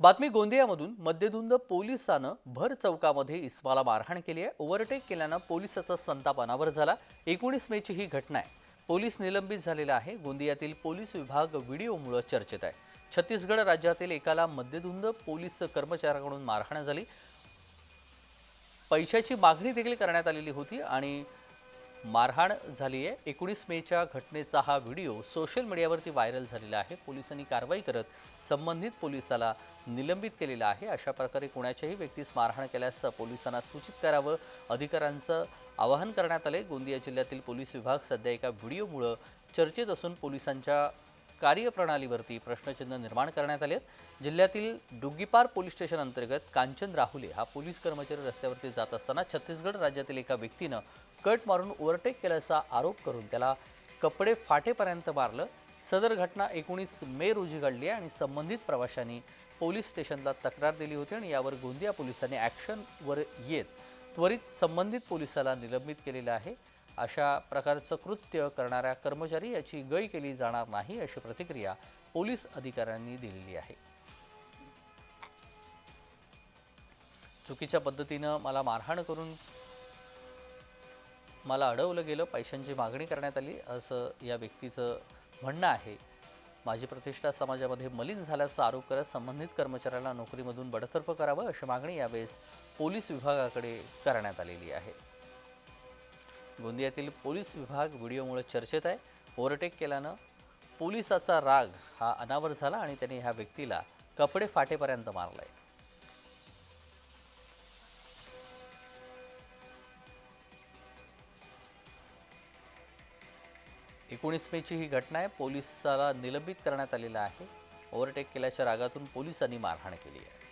बातमी गोंदियामधून मद्यधुंद पोलिसानं भर चौकामध्ये इस्माला मारहाण केली आहे. ओव्हरटेक केल्यानं पोलिसाचा संताप अनावर झाला. एकोणीस मेची ही घटना आहे. पोलीस निलंबित झालेला आहे. गोंदियातील पोलीस विभाग व्हिडिओमुळे चर्चेत आहे. छत्तीसगड राज्यातील एकाला मद्यधुंद पोलीस कर्मचाऱ्याकडून मारहाण झाली. पैशाची मागणी देखील करण्यात आलेली होती आणि मारहाण झाली आहे एकोणीस मेच्या घटनेचा हा व्हिडिओ सोशल मीडियावरती व्हायरल झालेला आहे. पोलिसांनी कारवाई करत संबंधित पोलिसाला निलंबित केलेलं आहे. अशा प्रकारे कोणाच्याही व्यक्तीस मारहाण केल्यास पोलिसांना सूचित करावं. अधिकाऱ्यांचं आवाहन करण्यात आले गोंदिया जिल्ह्यातील पोलीस विभाग सध्या एका व्हिडिओमुळं चर्चेत असून पोलिसांच्या कार्यप्रणालीवरती प्रश्नचिन्ह निर्माण करण्यात आले आहेत. जिल्ह्यातील डुग्गीपार पोलीस स्टेशन अंतर्गत कांचन राहुले हा पोलीस कर्मचारी रस्त्यावरती जात असताना छत्तीसगड राज्यातील एका व्यक्तीनं कट मारून ओव्हरटेक केल्याचा आरोप करून त्याला कपडे फाटेपर्यंत मारलं. सदर घटना एकोणीस मे रोजी घडली आहे आणि संबंधित प्रवाशांनी पोलीस स्टेशनला तक्रार दिली होती आणि यावर गोंदिया पोलिसांनी ॲक्शनवर येत त्वरित संबंधित पोलिसाला निलंबित केलेलं आहे. अशा प्रकारचं कृत्य करणाऱ्या कर्मचारी याची गय केली जाणार नाही अशी प्रतिक्रिया पोलीस अधिकाऱ्यांनी दिलेली आहे. चुकीच्या पद्धतीनं मला मारहाण करून मला अडवलं गेलं पैशांची मागणी करण्यात आली असं या व्यक्तीचं म्हणणं आहे. माझी प्रतिष्ठा समाजामध्ये मलिन झाल्याचा आरोप करत संबंधित कर्मचाऱ्याला नोकरीमधून बडतर्फ करावं अशी मागणी यावेळेस पोलीस विभागाकडे करण्यात आलेली आहे. गोंदियातील पोलीस विभाग व्हिडिओमुळे चर्चेत आहे. ओव्हरटेक केल्यानं पोलिसाचा राग हा अनावर झाला आणि त्यांनी ह्या व्यक्तीला कपडे फाटेपर्यंत मारलाय. एकोणीस मेची ही घटना आहे. पोलिसाला निलंबित करण्यात आलेलं आहे. ओव्हरटेक केल्याच्या रागातून पोलिसांनी मारहाण केली आहे.